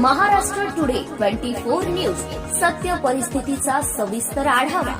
Maharashtra today twenty four news. सत्य परिस्थितीचा सविस्तर आढावा.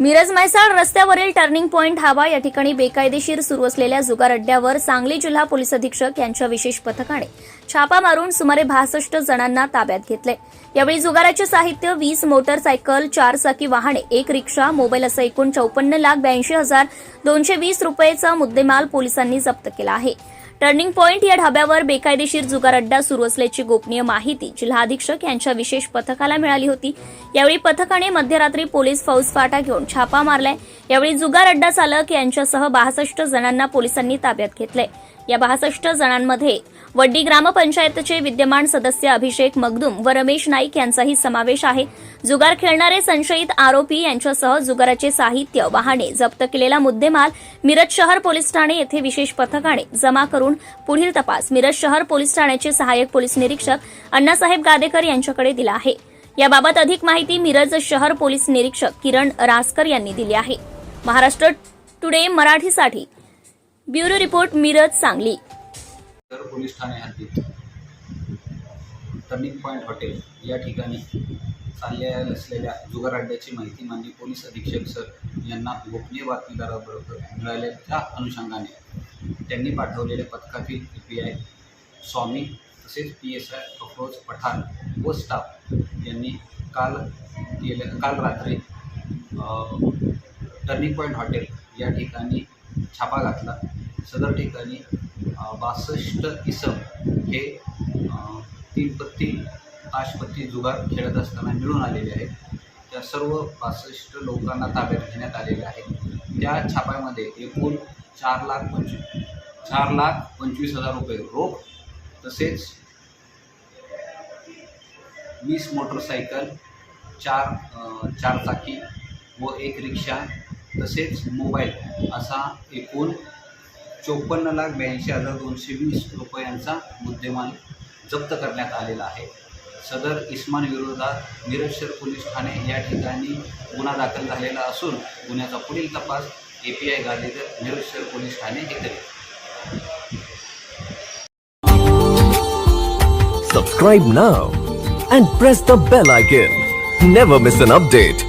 मिरज म्हैसाळ रस्त्यावरील टर्निंग पॉईंट हावा या ठिकाणी बेकायदेशीर सुरू असलेल्या जुगार अड्ड्यावर सांगली जिल्हा पोलीस अधीक्षक यांच्या विशेष पथकाने छापा मारून सुमारे बासष्ट जणांना ताब्यात घेतले. यावेळी जुगाराचे साहित्य वीस मोटरसायकल चार चाकी वाहने एक रिक्षा मोबाईल असं एकूण चौपन्न लाख ब्याऐंशी हजार दोनशे वीस रुपयेचा मुद्देमाल पोलिसांनी जप्त केला आहे. टर्निंग पॉइंट या ढाब्यावर बेकायदेशीर जुगार अड्डा सुरू असल्याची गोपनीय माहिती जिल्हा अधीक्षक यांच्या विशेष पथकाला मिळाली होती. यावेळी पथकाने मध्यरात्री पोलीस फौजफाटा घेऊन छापा मारलाय. यावेळी जुगार अड्डा चालक यांच्यासह बासष्ट जणांना पोलिसांनी ताब्यात घेतलंय. या बासष्ट जणांमध्ये वड्डी ग्रामपंचायतचे विद्यमान सदस्य अभिषेक मगदुम व रमेश नाईक यांचाही समावेश आहे. जुगार खेळणारे संशयित आरोपी यांच्यासह जुगाराचे साहित्य वाहने जप्त केलेला मुद्देमाल मिरज शहर पोलीस ठाणे येथे विशेष पथकाने जमा करून करून पुढील तपास मिरज शहर पोलीस ठाण्याचे सहाय्यक पोलीस निरीक्षक अण्णासाहेब गादेकर यांच्याकडे दिला आहे. याबाबत अधिक माहिती मिरज शहर पोलीस निरीक्षक किरण रासकर यांनी दिली आहे. महाराष्ट्र टुडे मराठीसाठी bureau report Miraj Sangli. Police Thane हद्दीत टर्निंग पॉईंट हॉटेल या ठिकाणी चालल्या असलेल्या जुगाराड्याची माहिती माननीय पोलीस अधीक्षक सर यांना गोपनीय बातमीदाराबरोबर मिळाल्याच्या अनुषंगाने त्यांनी पाठवलेल्या पथकातील ए पी आय स्वामी तसेच P S I Afroz Pathan व स्टाफ यांनी काल गेल्या काल रात्री टर्निंग पॉईंट हॉटेल या ठिकाणी छापा घातला. सदर ठिकाणी बासष्ट इसम हे तीन पत्ती ताशपत्ती जुगार खेळत असताना मिळून आलेले आहेत. त्या सर्व बासष्ट लोकांना ताब्यात घेण्यात आलेल्या आहेत. त्या छाप्यामध्ये एकूण चार लाख पंचवीस चार लाख पंचवीस हजार रुपये रोख तसेच वीस मोटरसायकल चार चारचाकी चार चाकी व एक रिक्षा तसेच मोबाईल असा एकूण चोपन्न लाख ब्याऐंशी हजार दोनशे वीस रुपयांचा मुद्देमाल जप्त करण्यात आलेला आहे. सदर इस्मान विरोधात मिरज पोलीस ठाणे या ठिकाणी गुन्हा दाखल झालेला असून गुन्ह्याचा पुढील तपास A P I Gandhikar Miraj शहर पोलीस ठाणे हे करेल Subscribe now and press the bell icon. Never miss an update.